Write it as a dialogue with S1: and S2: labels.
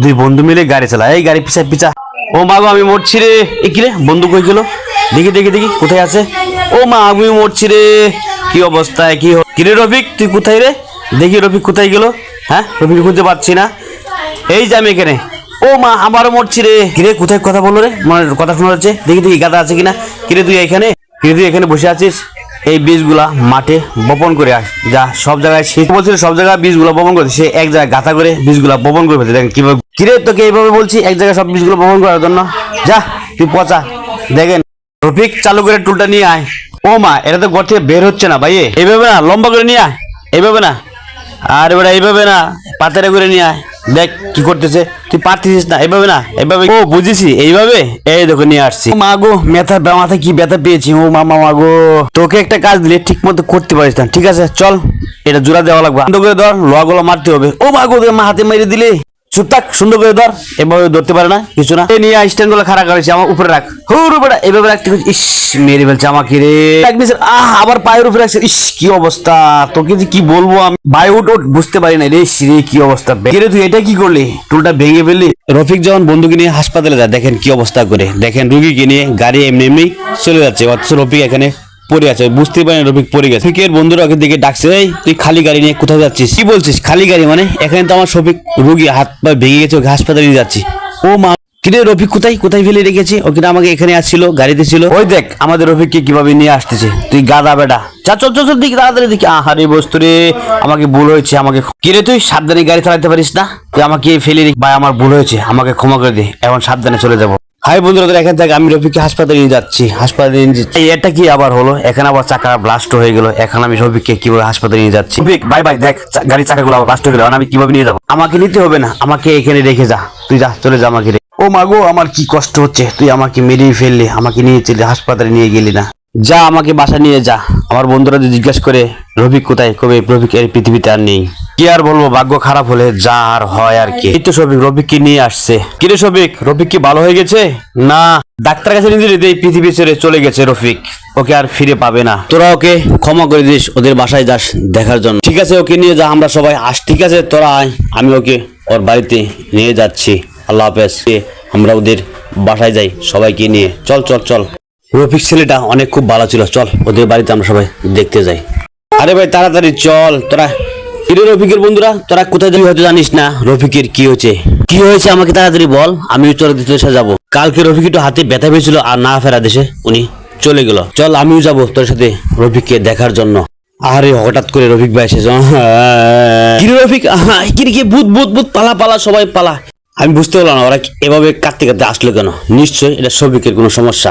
S1: দুই বন্ধু মিলে গাড়ি চালা এই গাড়ি পিছা পিছা। ও মা গো, আমি মরছি রে। এ কি রে? বন্ধু কই গেল? দেখি দেখি দেখি, কোথায় আছে? ও মা, আমি মরছি রে। কি অবস্থায়, কি কি রে রফিক, তুই কোথায় রে? দেখি রফিক কোথায় গেল। হ্যাঁ রফিক খুঁজে পাচ্ছি না। এই যে আমি এখানে। ও মা আমারও মরছি রে। কিরে কোথায় কথা বলো রে? মানে কথা শোনা যাচ্ছে। দেখি দেখি গাদা আছে কিনা। কিরে তুই এখানে? কিরে তুই এখানে বসে আছিস? এই বীজগুলা মাঠে বপন করে আস। যা সব জায়গায় শীত বলছিল সব জায়গায় বীজগুলা বপন করে সে এক জায়গায় গাথা করে বীজগুলা বপন করে ফেলছে। দেখেন কীভাবে কিরে, তোকে এইভাবে বলছি, এক জায়গায় সব বীজগুলো বপন করার জন্য। যা, তুই পচা। দেখেন, রফিক চালু করে টুলটা নিয়ে আয়। ও মা, এটা তো ঘর থেকে বের হচ্ছে না ভাই এইভাবে না, লম্বা করে নিয়ে আয়। এইভাবে না। আর এবার এইভাবে না পাতারে করে নিয়ে আয়। দেখ কি করতেছে। তুই পারতেছিস না, এইভাবে না, এইভাবে। ও, বুঝেছি, এইভাবে? এই দেখো, নিয়ে আসছি। মা গো মেথা মাথায় কি ব্যথা পেয়েছি। ও মামা মা গো। তোকে একটা কাজ দিলে ঠিক মতো করতে পারিস না, ঠিক আছে? চল, এটা জোড়া দেওয়া লাগবে। সুন্দর করে ধর, লোহাগুলো মারতে হবে। ও মা গো মা হাতে মেরে দিলে। চুপ থাক সুন্দর করে ধর। এভাবে ধরতে পারে না কিছু না। নিয়ে স্ট্যান্ডগুলো খাড়া করেছি আমার উপরে রাখ। হুর উপরে। এভাবে রাখতে। ইস মেরে ফেলছে আমাকে রে। আহ আবার পায়ের উপরে রাখছে। ইস কি অবস্থা? তোকে যে কি বলব আমি? ভাই উঠ উঠ বুঝতে পারি না। রে রে কি অবস্থা? রে তুই এটা কি করলি? টুলটা ভেঙে ফেললি? রফিক যখন বন্ধুকে নিয়ে হাসপাতালে যায় দেখেন কি অবস্থা করে। দেখেন রুগীকে নিয়ে গাড়ি এমনি এমনি চলে যাচ্ছে। অথচ রফিক এখানে পড়ে আছে বুঝতে পারেন রফিক পড়ে গেছে। রফিকের বন্ধুরা ওকে দিকে ডাকছে, এই, তুই খালি গাড়ি নিয়ে কোথায় যাচ্ছিস? কি বলছিস, খালি গাড়ি মানে? এখানে তো আমার শফিক রুগী, হাত পা ভেঙে গেছে, ওকে হাসপাতালে নিয়ে যাচ্ছি। ও মা, কিরে রফিক, কোথায় কোথায় ফেলে রেখেছি? ওকে না আমাকে এখানে আসছিল, গাড়িতে ছিল। ওই দেখ, আমাদের রফিককে কীভাবে নিয়ে আসতেছে, তুই গাদা বেটা। যা চল চল দিকে তাড়াতাড়ি দিকে আহারে বস্তু রে, আমাকে ভুল হয়েছে, আমাকে কিরে তুই, সাবধানে গাড়ি চালাতে পারিস না? তুই আমাকে ফেলে রেখে, ভাই, আমার ভুল হয়েছে, আমাকে ক্ষমা করে দে, এখন সাবধানে চলে যাব। হাই বন্ধুরা এখান থেকে আমি রফিককে হাসপাতালে নিয়ে যাচ্ছি। হাসপাতালে নিয়ে যাচ্ছি। এটা কি আবার হলো? এখানে আবার চাকা ব্লাস্ট হয়ে গেল। এখন আমি রফিককে কীভাবে হাসপাতালে নিয়ে যাচ্ছি? রফিক বাই বাই দেখ গাড়ির চাকাগুলো আবার ব্লাস্ট হয়ে গেল। আমি কীভাবে নিয়ে যাব? আমাকে নিতে হবে না। আমাকে এখানে রেখে যা। তুই যা, চলে যা আমাকে ও মাগো আমার কি কষ্ট হচ্ছে। তুই আমাকে মেরিয়ে ফেললি। আমাকে নিয়ে চলে হাসপাতালে নিয়ে গেলি না। যা, আমাকে বাসা নিয়ে যা। আমার বন্ধুরা যদি জিজ্ঞেস করে, রফিক কোথায়? কবে রফিক এই পৃথিবীতে আর নেই। কি আর বলব, ভাগ্য খারাপ হলে যা আর হয় আর কি। এই তো শফিক রফিককে নিয়ে আসছে। কিরে শফিক, রফিক কি ভালো হয়ে গেছে? না ডাক্তার কাছে দিলে এই পৃথিবী ছেড়ে চলে গেছে রফিক। ওকে আর ফিরে পাবে না। তোরা ওকে ক্ষমা করে দিস, ওদের বাসায় যাস দেখার জন্য। ঠিক আছে, ওকে নিয়ে যা, আমরা সবাই আস। ঠিক আছে, তোরা আয়, আমি ওকে ওর বাড়িতে নিয়ে যাচ্ছি। আল্লাহ হাফেজ। আমরা ওদের বাসায় যাই সবাইকে নিয়ে। চল চল চল। রফিক ছেলেটা অনেক খুব ভালো ছিল, চল, ওদের বাড়িতে আমরা সবাই দেখতে যাই। আরে ভাই, তাড়াতাড়ি চল, তোরা কিরে রফিকের বন্ধুরা, তোরা কোথায় যাবি হয়তো জানিস না, রফিকের কি হয়েছে? কি হয়েছে আমাকে তাড়াতাড়ি বল আমিও তোর দিতে যাব। কালকে রফিক একটু হাতে ব্যথা পেয়েছিল আর না ফেরা দেশে, উনি চলে গেল। চল, আমিও যাব তোর সাথে রফিককে দেখার জন্য। আরে, হঠাৎ করে রফিক ভাই এসেছে কিরে রফিক? কিরে ভূত ভূত ভূত, পালা পালা, সবাই পালা। আমি বুঝতে পারলাম না, ওরা এভাবে কাঁদতে কাঁদতে আসলো কেন। নিশ্চয়ই এটা সবিকের কোনো সমস্যা।